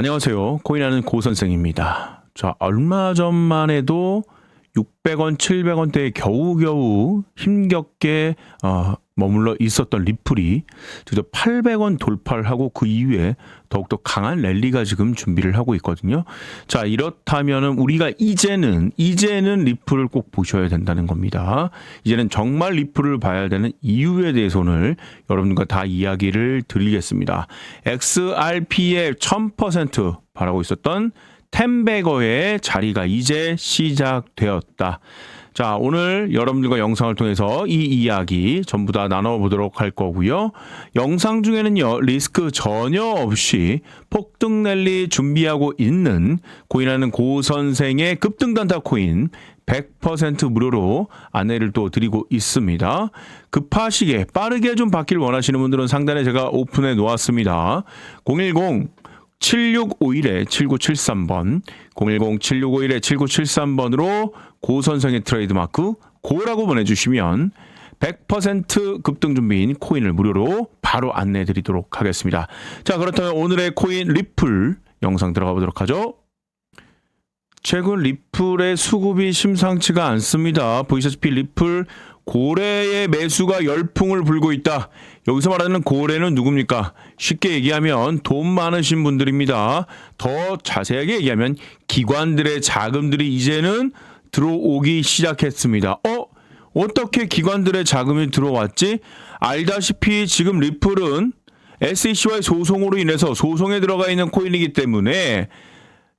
안녕하세요. 코인하는 고 선생입니다. 자, 얼마 전만 해도 600원, 700원대에 겨우겨우 힘겹게 어, 머물러 있었던 리플이 드디어 800원 돌파를 하고 그 이후에 더욱더 강한 랠리가 지금 준비를 하고 있거든요. 자, 이렇다면은 우리가 이제는 이제는 리플을 꼭 보셔야 된다는 겁니다. 이제는 정말 리플을 봐야 되는 이유에 대해서 오늘 여러분과 다 이야기를 드리겠습니다. XRP의 1000% 바라고 있었던 템베거의 자리가 이제 시작되었다. 자, 오늘 여러분들과 영상을 통해서 이 이야기 전부 다 나눠보도록 할 거고요. 영상 중에는요, 리스크 전혀 없이 폭등 랠리 준비하고 있는 고인하는 고 선생의 급등단타 코인 100% 무료로 안내를 또 드리고 있습니다. 급하시게 빠르게 좀 받길 원하시는 분들은 상단에 제가 오픈해 놓았습니다. 010 7651-7973번, 010-7651-7973번으로 고 선생의 트레이드마크 고라고 보내주시면 100% 급등 준비인 코인을 무료로 바로 안내 드리도록 하겠습니다. 자, 그렇다면 오늘의 코인 리플 영상 들어가 보도록 하죠. 최근 리플의 수급이 심상치가 않습니다. 보이시다시피 리플 고래의 매수가 열풍을 불고 있다. 여기서 말하는 고래는 누굽니까? 쉽게 얘기하면 돈 많으신 분들입니다. 더 자세하게 얘기하면 기관들의 자금들이 이제는 들어오기 시작했습니다. 어? 어떻게 기관들의 자금이 들어왔지? 알다시피 지금 리플은 SEC와의 소송으로 인해서 소송에 들어가 있는 코인이기 때문에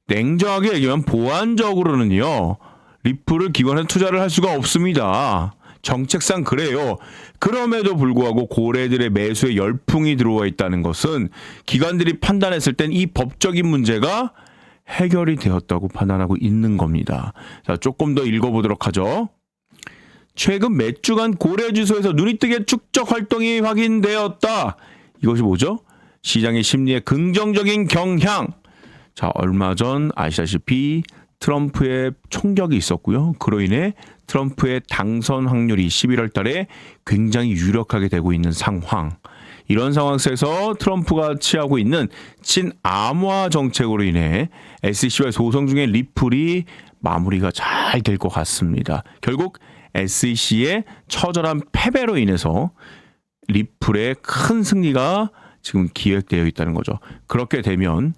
냉정하게 얘기하면 보안적으로는요. 리플을 기관에 투자를 할 수가 없습니다. 정책상 그래요. 그럼에도 불구하고 고래들의 매수에 열풍이 들어와 있다는 것은 기관들이 판단했을 땐 이 법적인 문제가 해결이 되었다고 판단하고 있는 겁니다. 자, 조금 더 읽어보도록 하죠. 최근 몇 주간 고래 주소에서 눈이 뜨게 축적 활동이 확인되었다. 이것이 뭐죠? 시장의 심리에 긍정적인 경향. 자, 얼마 전 아시다시피 트럼프의 총격이 있었고요. 그로 인해 트럼프의 당선 확률이 11월 달에 굉장히 유력하게 되고 있는 상황. 이런 상황 속에서 트럼프가 취하고 있는 친암화 정책으로 인해 SEC와 소송 중에 리플이 마무리가 잘 될 것 같습니다. 결국 SEC의 처절한 패배로 인해서 리플의 큰 승리가 지금 기획되어 있다는 거죠. 그렇게 되면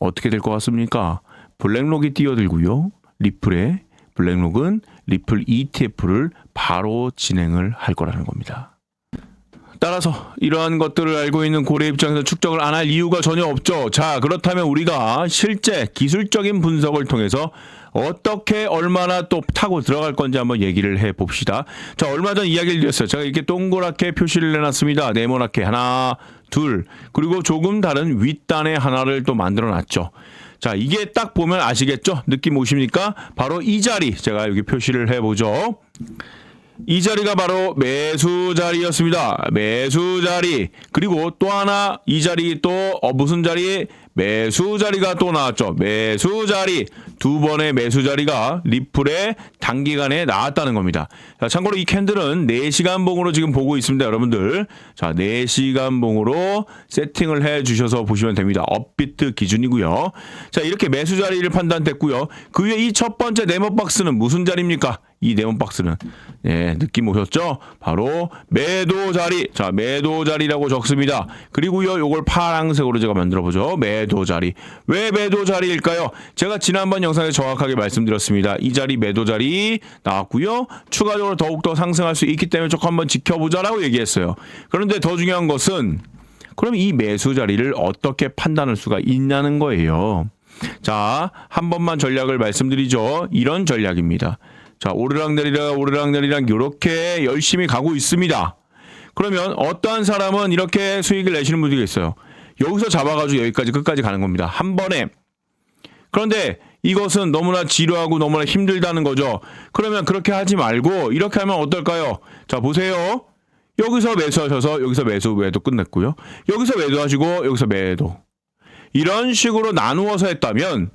어떻게 될 것 같습니까? 블랙록이 뛰어들고요. 리플에 블랙록은 리플 ETF를 바로 진행을 할 거라는 겁니다. 따라서 이러한 것들을 알고 있는 고래 입장에서 축적을 안 할 이유가 전혀 없죠. 자, 그렇다면 우리가 실제 기술적인 분석을 통해서 어떻게 얼마나 또 타고 들어갈 건지 한번 얘기를 해 봅시다. 자, 얼마 전 이야기를 드렸어요. 제가 이렇게 동그랗게 표시를 내놨습니다. 네모나게 하나, 둘, 그리고 조금 다른 윗단에 하나를 또 만들어 놨죠. 자, 이게 딱 보면 아시겠죠? 느낌 오십니까? 바로 이 자리 제가 여기 표시를 해보죠. 이 자리가 바로 매수 자리였습니다. 매수 자리. 그리고 또 하나 이 자리 또 어, 무슨 자리? 매수 자리가 또 나왔죠. 매수 자리. 두 번의 매수 자리가 리플의 단기간에 나왔다는 겁니다. 자, 참고로 이 캔들은 4시간 봉으로 지금 보고 있습니다, 여러분들. 자, 4시간 봉으로 세팅을 해 주셔서 보시면 됩니다. 업비트 기준이고요. 자, 이렇게 매수 자리를 판단됐고요. 그 위에 이 첫 번째 네모 박스는 무슨 자리입니까? 이 네모 박스는 예, 느낌 오셨죠? 바로 매도 자리. 자, 매도 자리라고 적습니다. 그리고요, 요걸 파랑색으로 제가 만들어 보죠. 매도 자리. 왜 매도 자리일까요? 제가 지난번 영상에 정확하게 말씀드렸습니다. 이 자리 매도 자리 나왔고요. 추가적으로 더욱 더 상승할 수 있기 때문에 조금 한번 지켜보자라고 얘기했어요. 그런데 더 중요한 것은 그럼 이 매수 자리를 어떻게 판단할 수가 있냐는 거예요. 자, 한 번만 전략을 말씀드리죠. 이런 전략입니다. 자, 오르락 내리락 오르락 내리락 이렇게 열심히 가고 있습니다. 그러면 어떠한 사람은 이렇게 수익을 내시는 분들이 있어요. 여기서 잡아가지고 여기까지 끝까지 가는 겁니다. 한 번에. 그런데 이것은 너무나 지루하고 너무나 힘들다는 거죠. 그러면 그렇게 하지 말고 이렇게 하면 어떨까요? 자, 보세요. 여기서 매수하셔서 여기서 매수 매도 끝냈고요. 여기서 매도하시고 여기서 매도. 이런 식으로 나누어서 했다면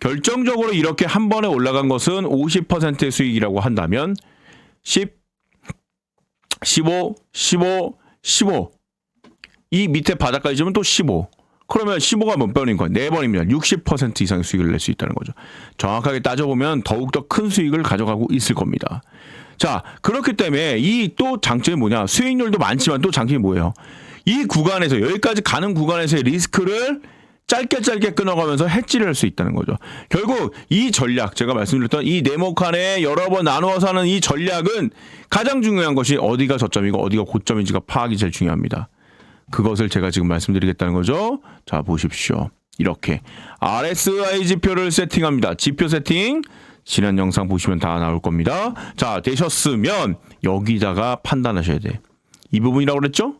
결정적으로 이렇게 한 번에 올라간 것은 50%의 수익이라고 한다면 10, 15, 15, 15. 이 밑에 바닥까지 주면 또 15. 그러면 15가 몇 번인 거야? 네 번이면 60% 이상의 수익을 낼 수 있다는 거죠. 정확하게 따져보면 더욱더 큰 수익을 가져가고 있을 겁니다. 자, 그렇기 때문에 이 또 장점이 뭐냐? 수익률도 많지만 또 장점이 뭐예요? 이 구간에서 여기까지 가는 구간에서의 리스크를 짧게 짧게 끊어가면서 해지를 할 수 있다는 거죠. 결국 이 전략 제가 말씀드렸던 이 네모 칸에 여러 번 나누어서 하는 이 전략은 가장 중요한 것이 어디가 저점이고 어디가 고점인지가 파악이 제일 중요합니다. 그것을 제가 지금 말씀드리겠다는 거죠. 자 보십시오. 이렇게 RSI 지표를 세팅합니다. 지표 세팅 지난 영상 보시면 다 나올 겁니다. 자 되셨으면 여기다가 판단하셔야 돼. 이 부분이라고 그랬죠?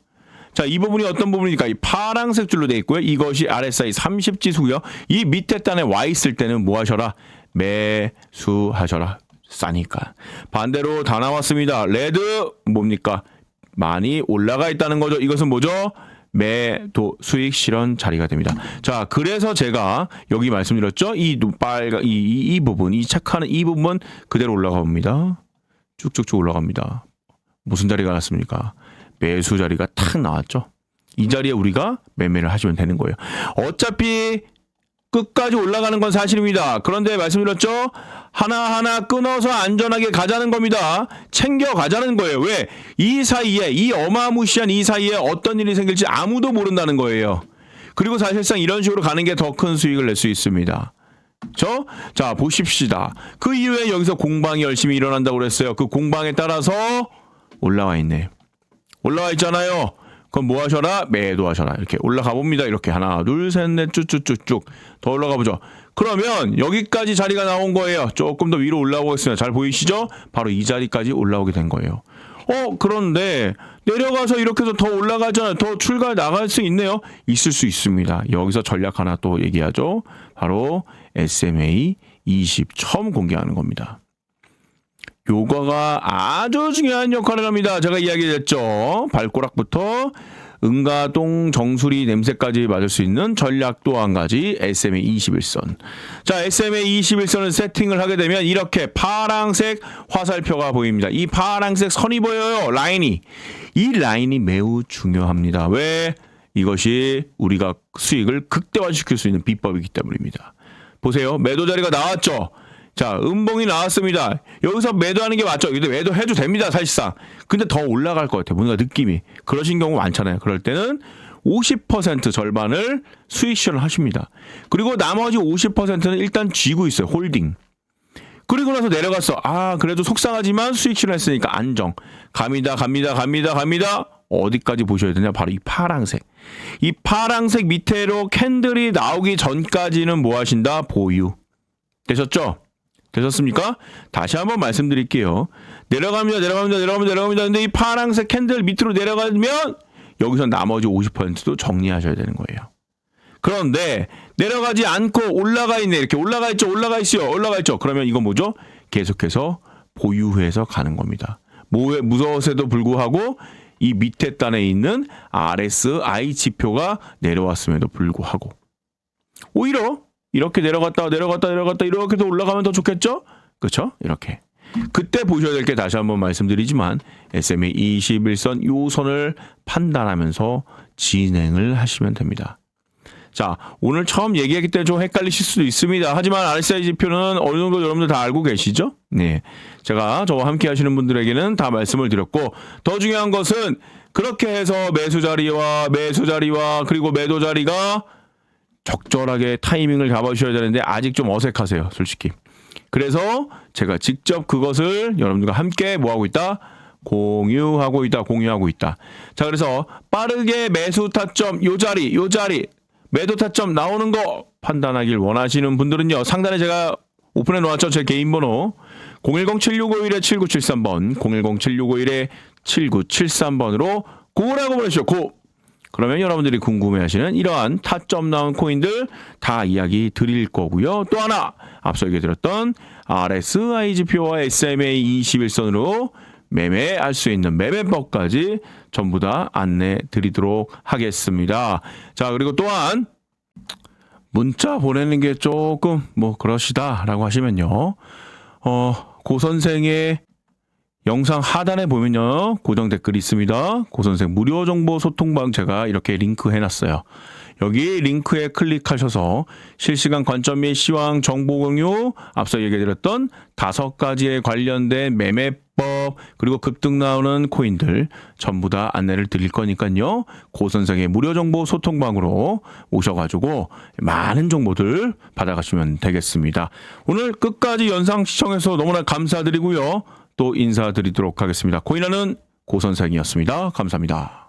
자, 이 부분이 어떤 부분입니까? 이 파랑색 줄로 되어 있고요. 이것이 RSI 30 지수고요. 이 밑에 단에 와 있을 때는 뭐 하셔라? 매수하셔라. 싸니까. 반대로 다 나왔습니다. 레드 뭡니까? 많이 올라가 있다는 거죠. 이것은 뭐죠? 매도 수익 실현 자리가 됩니다. 자, 그래서 제가 여기 말씀드렸죠. 이 빨간 이, 이, 이 부분, 이 체크하는 이 부분 그대로 올라가 봅니다. 쭉쭉쭉 올라갑니다. 무슨 자리가 났습니까? 매수 자리가 탁 나왔죠. 이 자리에 우리가 매매를 하시면 되는 거예요. 어차피 끝까지 올라가는 건 사실입니다. 그런데 말씀드렸죠? 하나하나 끊어서 안전하게 가자는 겁니다. 챙겨 가자는 거예요. 왜? 이 사이에, 이 어마무시한 이 사이에 어떤 일이 생길지 아무도 모른다는 거예요. 그리고 사실상 이런 식으로 가는 게 더 큰 수익을 낼 수 있습니다. 저? 자, 보십시다. 그 이후에 여기서 공방이 열심히 일어난다고 그랬어요. 그 공방에 따라서 올라와 있네. 올라와 있잖아요. 그럼 뭐 하셔라? 매도하셔라. 이렇게 올라가 봅니다. 이렇게 하나, 둘, 셋, 넷, 쭉쭉쭉쭉 더 올라가 보죠. 그러면 여기까지 자리가 나온 거예요. 조금 더 위로 올라오겠습니다. 잘 보이시죠? 바로 이 자리까지 올라오게 된 거예요. 어, 그런데 내려가서 이렇게 해서 더 올라가잖아요. 더 출가 나갈 수 있네요. 있을 수 있습니다. 여기서 전략 하나 또 얘기하죠. 바로 SMA 20 처음 공개하는 겁니다. 요거가 아주 중요한 역할을 합니다. 제가 이야기했죠. 발꼬락부터 은가동 정수리 냄새까지 맞을 수 있는 전략 또 한 가지 SMA 21선. 자, SMA 21선을 세팅을 하게 되면 이렇게 파랑색 화살표가 보입니다. 이 파랑색 선이 보여요. 라인이. 이 라인이 매우 중요합니다. 왜? 이것이 우리가 수익을 극대화시킬 수 있는 비법이기 때문입니다. 보세요. 매도 자리가 나왔죠. 자, 음봉이 나왔습니다. 여기서 매도하는 게 맞죠? 근데 매도해도 됩니다, 사실상. 근데 더 올라갈 것 같아요. 뭔가 느낌이. 그러신 경우 많잖아요. 그럴 때는 50% 절반을 수익 실현을 하십니다. 그리고 나머지 50%는 일단 쥐고 있어요. 홀딩. 그리고 나서 내려갔어. 아, 그래도 속상하지만 수익 실현했으니까 안정. 갑니다, 갑니다, 갑니다, 갑니다. 어디까지 보셔야 되냐? 바로 이 파랑색. 이 파랑색 밑에로 캔들이 나오기 전까지는 뭐 하신다? 보유. 되셨죠? 되셨습니까? 다시 한번 말씀드릴게요. 내려갑니다, 내려갑니다, 내려갑니다, 내려갑니다. 근데 이 파란색 캔들 밑으로 내려가면 여기서 나머지 50%도 정리하셔야 되는 거예요. 그런데 내려가지 않고 올라가 있네. 이렇게 올라가 있죠, 올라가 있어요, 올라가 있죠. 그러면 이건 뭐죠? 계속해서 보유해서 가는 겁니다. 뭐, 무서워서도 불구하고 이 밑에 단에 있는 RSI 지표가 내려왔음에도 불구하고 오히려 이렇게 내려갔다 내려갔다 내려갔다 이렇게도 올라가면 더 좋겠죠? 그렇죠? 이렇게. 그때 보셔야 될 게 다시 한번 말씀드리지만 SMA 21선 요 선을 판단하면서 진행을 하시면 됩니다. 자, 오늘 처음 얘기했기 때문에 좀 헷갈리실 수도 있습니다. 하지만 RSI 지표는 어느 정도 여러분들 다 알고 계시죠? 네. 제가 저와 함께 하시는 분들에게는 다 말씀을 드렸고, 더 중요한 것은 그렇게 해서 매수 자리와 매수 자리와 그리고 매도 자리가 적절하게 타이밍을 잡아주셔야 되는데 아직 좀 어색하세요, 솔직히. 그래서 제가 직접 그것을 여러분들과 함께 뭐 하고 있다? 공유하고 있다, 공유하고 있다. 자, 그래서 빠르게 매수 타점, 요 자리, 요 자리, 매도 타점 나오는 거 판단하길 원하시는 분들은요, 상단에 제가 오픈해 놓았죠. 제 개인 번호. 010-7651-7973번, 010-7651-7973번으로 고라고 보내주시오. 고! 그러면 여러분들이 궁금해하시는 이러한 타점 나온 코인들 다 이야기 드릴 거고요. 또 하나 앞서 얘기 드렸던 RSI 지표와 SMA 21선으로 매매할 수 있는 매매법까지 전부 다 안내 드리도록 하겠습니다. 자, 그리고 또한 문자 보내는 게 조금 뭐 그러시다라고 하시면요. 어, 고 선생의 영상 하단에 보면요. 고정 댓글이 있습니다. 고 선생 무료 정보 소통방 제가 이렇게 링크 해놨어요. 여기 링크에 클릭하셔서 실시간 관점 및 시황 정보 공유, 앞서 얘기드렸던 다섯 가지에 관련된 매매법, 그리고 급등 나오는 코인들 전부 다 안내를 드릴 거니까요. 고 선생의 무료 정보 소통방으로 오셔가지고 많은 정보들 받아가시면 되겠습니다. 오늘 끝까지 연상 시청해서 너무나 감사드리고요. 또 인사드리도록 하겠습니다. 코인하는 고 선생이었습니다. 감사합니다.